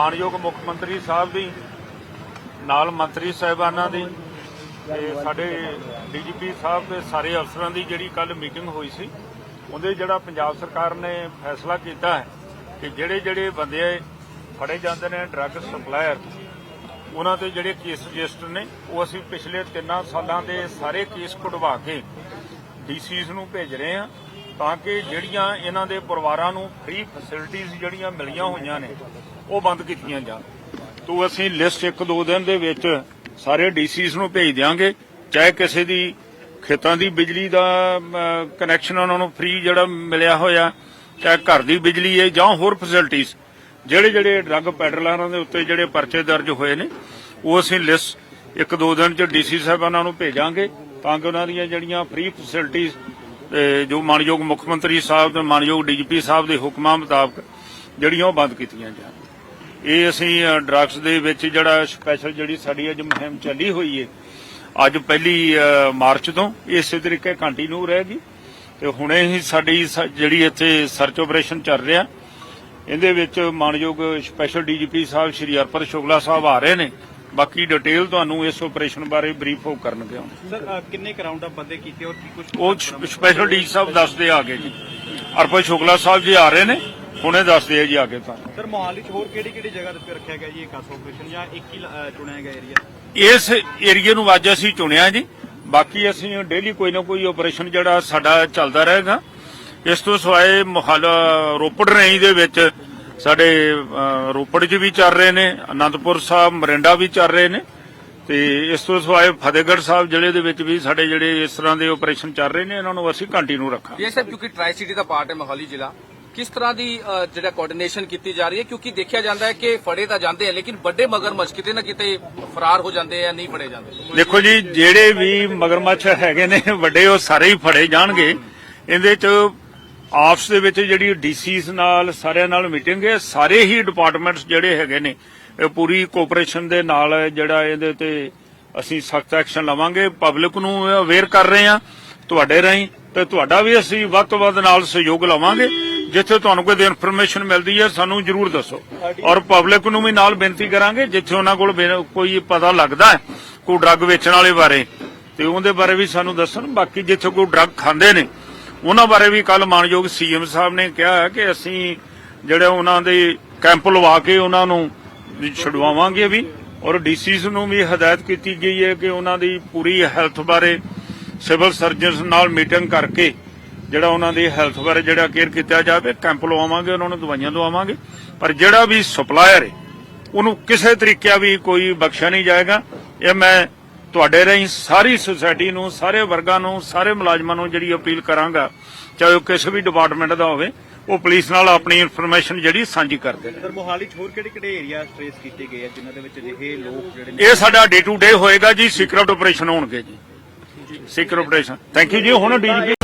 ਮਾਨਯੋਗ ਮੁੱਖ ਮੰਤਰੀ ਸਾਹਿਬ ਦੀ, ਨਾਲ ਮੰਤਰੀ ਸਾਹਿਬਾਨਾਂ ਦੀ ਤੇ ਸਾਡੇ ਡੀਜੀਪੀ ਸਾਹਿਬ ਤੇ ਸਾਰੇ ਅਫਸਰਾਂ ਦੀ ਜਿਹੜੀ ਕੱਲ ਮੀਟਿੰਗ ਹੋਈ ਸੀ, ਉਹਦੇ ਜਿਹੜਾ ਪੰਜਾਬ ਸਰਕਾਰ ਨੇ ਫੈਸਲਾ ਕੀਤਾ ਹੈ ਕਿ ਜਿਹੜੇ ਜਿਹੜੇ ਬੰਦੇ ਫੜੇ ਜਾਂਦੇ ਨੇ ਡਰੱਗ ਸਪਲਾਇਰ, ਉਹਨਾਂ ਤੇ ਜਿਹੜੇ ਕੇਸ ਰਜਿਸਟਰ ਨੇ, ਉਹ ਅਸੀਂ ਪਿਛਲੇ 3 ਸਾਲਾਂ ਦੇ ਸਾਰੇ ਕੇਸ ਕਢਵਾ ਕੇ ਡੀਸੀਸ ਨੂੰ ਭੇਜ ਰਹੇ ਹਾਂ। ਤਾਂ ਕਿ ਜਿਹੜੀਆਂ ਇਹਨਾਂ ਦੇ ਪਰਿਵਾਰਾਂ ਨੂੰ ਫ੍ਰੀ ਫੈਸਿਲਿਟੀਆਂ ਜਿਹੜੀਆਂ ਮਿਲੀਆਂ ਹੋਈਆਂ ਨੇ, ਉਹ ਬੰਦ ਕੀਤੀਆਂ ਜਾਣ। ਤੋਂ ਅਸੀਂ ਲਿਸਟ ਇੱਕ ਦੋ ਦਿਨ ਦੇ ਵਿੱਚ ਸਾਰੇ ਡੀਸੀਸ ਨੂੰ ਭੇਜ ਦਿਆਂਗੇ। ਚਾਹੇ ਕਿਸੇ ਦੀ ਖੇਤਾਂ ਦੀ ਬਿਜਲੀ ਦਾ ਕਨੈਕਸ਼ਨ ਉਹਨਾਂ ਨੂੰ ਫ੍ਰੀ ਜਿਹੜਾ ਮਿਲਿਆ ਹੋਇਆ, ਚਾਹੇ ਘਰ ਦੀ ਬਿਜਲੀ ਹੈ ਜਾਂ ਹੋਰ ਫੈਸਿਲਿਟੀਆਂ ਜਿਹੜੇ ਜਿਹੜੇ ਡਰੱਗ ਪੈਡਲਰਾਂ ਦੇ ਉੱਤੇ ਜਿਹੜੇ ਪਰਚੇ ਦਰਜ ਹੋਏ ਨੇ, ਉਹ ਅਸੀਂ ਲਿਸਟ ਇੱਕ ਦੋ ਦਿਨ ਚ ਡੀਸੀ ਸਾਹਿਬਾਨਾਂ ਨੂੰ ਭੇਜਾਂਗੇ ਤਾਂ ਕਿ ਉਹਨਾਂ ਦੀਆਂ ਜਿਹੜੀਆਂ ਫ੍ਰੀ ਫੈਸਿਲਿਟੀਆਂ ਜੋ ਮਾਨਯੋਗ ਮੁੱਖ ਮੰਤਰੀ ਸਾਹਿਬ ਤੇ ਮਾਨਯੋਗ ਡੀਜੀਪੀ ਸਾਹਿਬ ਦੇ ਹੁਕਮਾਂ ਮੁਤਾਬਕ ਜਿਹੜੀਆਂ ਉਹ ਬੰਦ ਕੀਤੀਆਂ ਜਾਣ। ਇਹ ਅਸੀਂ ਡਰੱਗਸ ਦੇ ਵਿੱਚ ਜਿਹੜਾ ਸਪੈਸ਼ਲ ਜਿਹੜੀ ਸਾਡੀ ਅੱਜ ਮੁਹਿੰਮ ਚੱਲੀ ਹੋਈ ਹੈ ਅੱਜ ਪਹਿਲੀ ਮਾਰਚ ਤੋਂ ਇਸੇ ਤਰੀਕੇ ਕੰਟੀਨਿਊ ਰਹੇਗੀ ਤੇ ਹੁਣੇ ਹੀ ਸਾਡੀ ਜਿਹੜੀ ਇੱਥੇ ਸਰਚ ਆਪਰੇਸ਼ਨ ਚੱਲ ਰਿਹਾ, ਇਹਦੇ ਵਿੱਚ ਮਾਨਯੋਗ ਸਪੈਸ਼ਲ ਡੀਜੀਪੀ ਸਾਹਿਬ ਸ਼੍ਰੀ ਅਰਪਤ ਸ਼ੁਕਲਾ ਸਾਹਿਬ ਆ ਰਹੇ ਨੇ। ਬਾਕੀ ਡਿਟੇਲ ਤੁਹਾਨੂੰ ਇਸ ਆਪਰੇਸ਼ਨ ਬਾਰੇ ਬਰੀਫ ਹੋ ਕਰਨਗੇ। ਸਰ ਕਿੰਨੇ ਕਰਾਊਂਡ ਅਪ ਬੰਦੇ ਕੀਤੇ ਔਰ ਕੀ ਕੁਝ ਉਹ ਸਪੈਸ਼ਲ ਡੀ ਸਾਹਿਬ ਦੱਸਦੇ ਆ ਗਏ ਜੀ। ਅਰਪਤ ਸ਼ੁਕਲਾ ਸਾਹਿਬ ਜੀ ਆ ਰਹੇ ਨੇ ਹੁਣੇ ਦੱਸਦੇ ਆ ਜੀ ਆ ਕੇ ਤੁਹਾਨੂੰ ਸਰ ਮੋਹਾਲੀ ਚ ਹੋਰ ਕਿਹੜੀ ਕਿਹੜੀ ਜਗ੍ਹਾ ਉੱਤੇ ਰੱਖਿਆ ਗਿਆ ਜੀ ਇਹ ਕਾਸ ਆਪਰੇਸ਼ਨ ਜਾਂ ਇੱਕ ਹੀ ਚੁਣਿਆ ਗਿਆ ਏਰੀਆ ਇਸ ਏਰੀਏ ਨੂੰ ਅੱਜ ਅਸੀਂ ਚੁਣਿਆ ਜੀ। ਬਾਕੀ ਅਸੀਂ ਡੇਲੀ ਕੋਈ ਨਾ ਕੋਈ ਆਪਰੇਸ਼ਨ ਜਿਹੜਾ ਸਾਡਾ ਚੱਲਦਾ ਰਹੇਗਾ। ਇਸ ਤੋਂ ਸਿਵਾਏ ਮੁਹਾਲਾ ਰੋਪੜ ਰੇਂਜ ਦੇ ਵਿੱਚ ਸਾਡੇ ਰੋਪੜ 'ਚ ਵੀ ਚੱਲ ਰਹੇ ਨੇ ਅਨੰਦਪੁਰ ਸਾਹਿਬ ਮਰਿੰਡਾ ਵੀ ਚੱਲ ਰਹੇ ਨੇ ਤੇ ਇਸ ਤੋਂ ਸਿਵਾਏ ਫਤਿਹਗੜ੍ਹ ਸਾਹਿਬ ਜ਼ਿਲ੍ਹੇ ਦੇ ਵਿੱਚ ਵੀ ਸਾਡੇ ਜਿਹੜੇ ਇਸ ਤਰ੍ਹਾਂ ਦੇ ਆਪਰੇਸ਼ਨ ਚੱਲ ਰਹੇ ਨੇ ਇਹਨਾਂ ਨੂੰ ਅਸੀਂ ਕੰਟੀਨਿਊ ਰੱਖਾਂਗੇ। ਇਹ ਸਭ ਕਿਉਂਕਿ ਟ੍ਰਾਈ ਸਿਟੀ ਦਾ ਪਾਰਟ ਹੈ ਮੋਹਾਲੀ ਜ਼ਿਲ੍ਹਾ ਕਿਸ ਤਰ੍ਹਾਂ ਦੀ ਜਿਹੜਾ ਕੋਆਰਡੀਨੇਸ਼ਨ ਕੀਤੀ ਜਾ ਰਹੀ ਹੈ? ਕਿਉਂਕਿ ਦੇਖਿਆ ਜਾਂਦਾ ਹੈ ਕਿ ਫੜੇ ਤਾਂ ਜਾਂਦੇ ਆ ਲੇਕਿਨ ਵੱਡੇ ਮਗਰਮੱਛ ਕਿਤੇ ਨਾ ਕਿਤੇ ਫਰਾਰ ਹੋ ਜਾਂਦੇ ਆ ਨਹੀਂ ਫੜੇ ਜਾਂਦੇ। ਦੇਖੋ ਜੀ ਜਿਹੜੇ ਵੀ ਮਗਰਮੱਛ ਹੈਗੇ ਨੇ ਵੱਡੇ ਉਹ ਸਾਰੇ ਹੀ ਫੜੇ ਜਾਣਗੇ। ਇਹਦੇ ਚ ਆਪਸ ਦੇ ਵਿੱਚ ਜਿਹੜੀ ਡੀਸੀਸ ਨਾਲ ਸਾਰਿਆਂ ਨਾਲ ਮੀਟਿੰਗ ਹੈ ਸਾਰੇ ਹੀ ਡਿਪਾਰਟਮੈਂਟਸ ਜਿਹੜੇ ਹੈਗੇ ਨੇ ਇਹ ਪੂਰੀ ਕੋਆਪਰੇਸ਼ਨ ਦੇ ਨਾਲ ਜਿਹੜਾ ਇਹਦੇ ਤੇ ਅਸੀਂ ਸਖਤ ਐਕਸ਼ਨ ਲਵਾਂਗੇ। ਪਬਲਿਕ ਨੂੰ ਅਵੇਅਰ ਕਰ ਰਹੇ ਹਾਂ ਤੁਹਾਡੇ ਰਾਹੀਂ ਤੇ ਤੁਹਾਡਾ ਵੀ ਅਸੀਂ ਵੱਧ ਤੋਂ ਵੱਧ ਨਾਲ ਸਹਿਯੋਗ ਲਵਾਂਗੇ। ਜਿੱਥੇ ਤੁਹਾਨੂੰ ਕੋਈ ਇਨਫੋਰਮੇਸ਼ਨ ਮਿਲਦੀ ਹੈ ਸਾਨੂੰ ਜਰੂਰ ਦੱਸੋ। ਔਰ ਪਬਲਿਕ ਨੂੰ ਵੀ ਨਾਲ ਬੇਨਤੀ ਕਰਾਂਗੇ ਜਿੱਥੇ ਉਹਨਾਂ ਕੋਲ ਕੋਈ ਪਤਾ ਲੱਗਦਾ ਹੈ ਕੋਈ ਡਰੱਗ ਵੇਚਣ ਵਾਲੇ ਬਾਰੇ ਤੇ ਉਹਦੇ ਬਾਰੇ ਵੀ ਸਾਨੂੰ ਦੱਸਣ। ਬਾਕੀ ਜਿੱਥੇ ਕੋਈ ਡਰੱਗ ਖਾਂਦੇ ਨੇ ਉਹਨਾਂ ਬਾਰੇ ਵੀ ਕੱਲ ਮਾਨਯੋਗ ਸੀਐਮ ਸਾਹਿਬ ਨੇ ਕਿਹਾ ਹੈ ਕਿ ਅਸੀਂ ਜਿਹੜੇ ਉਹਨਾਂ ਦੇ ਕੈਂਪ ਲਵਾ ਕੇ ਉਹਨਾਂ ਨੂੰ ਛਡਵਾਵਾਂਗੇ ਵੀ ਔਰ ਡੀਸੀਸ ਨੂੰ ਵੀ ਹਦਾਇਤ ਕੀਤੀ ਗਈ ਹੈ ਕਿ ਉਹਨਾਂ ਦੀ ਪੂਰੀ ਹੈਲਥ ਬਾਰੇ ਸਿਵਲ ਸਰਜਨਸ ਨਾਲ ਮੀਟਿੰਗ ਕਰਕੇ ਜਿਹੜਾ ਉਹਨਾਂ ਦੀ ਹੈਲਥ ਬਾਰੇ ਜਿਹੜਾ ਕੇਅਰ ਕੀਤਾ ਜਾਵੇ, ਕੈਂਪ ਲਵਾਵਾਂਗੇ, ਉਹਨਾਂ ਨੂੰ ਦਵਾਈਆਂ ਦਵਾਵਾਂਗੇ। ਪਰ ਜਿਹੜਾ ਵੀ ਸਪਲਾਇਰ ਹੈ, ਉਹਨੂੰ ਕਿਸੇ ਤਰੀਕਿਆ ਵੀ ਕੋਈ ਬਖਸ਼ਿਆ ਨਹੀਂ ਜਾਏਗਾ। ਇਹ ਮੈਂ ਤੁਹਾਡੇ ਰਾਹੀਂ ਸਾਰੀ ਸੁਸਾਇਟੀ ਨੂੰ ਸਾਰੇ ਵਰਗਾਂ ਨੂੰ ਸਾਰੇ ਮੁਲਾਜ਼ਮਾਂ ਨੂੰ ਜਿਹੜੀ ਅਪੀਲ ਕਰਾਂਗਾ ਚਾਹੇ ਉਹ ਕਿਸੇ ਵੀ ਡਿਪਾਰਟਮੈਂਟ ਦਾ ਹੋਵੇ ਉਹ ਪੁਲਿਸ ਨਾਲ ਆਪਣੀ ਇਨਫੋਰਮੇਸ਼ਨ ਜਿਹੜੀ ਸਾਂਝੀ ਕਰਦੇ ਨੇ। ਸਰ ਮੋਹਾਲੀ ਚ ਹੋਰ ਕਿਹੜੇ ਕਿਹੜੇ ਏਰੀਆ ਟ੍ਰੇਸ ਕੀਤੇ ਗਏ ਆ ਜਿਨ੍ਹਾਂ ਦੇ ਵਿੱਚ ਅਜਿਹੇ ਲੋਕ ਜਿਹੜੇ ਨੇ? ਇਹ ਸਾਡਾ ਡੇ ਟੂ ਡੇ ਹੋਏਗਾ ਜੀ ਸੀਕ੍ਰੇਟ ਆਪਰੇਸ਼ਨ ਹੋਣਗੇ ਜੀ। ਸੀਕ੍ਰੇਟ ਆਪਰੇਸ਼ਨ ਥੈਂਕ ਯੂ ਜੀ ਹੁਣ ਡੀਜੀਪੀ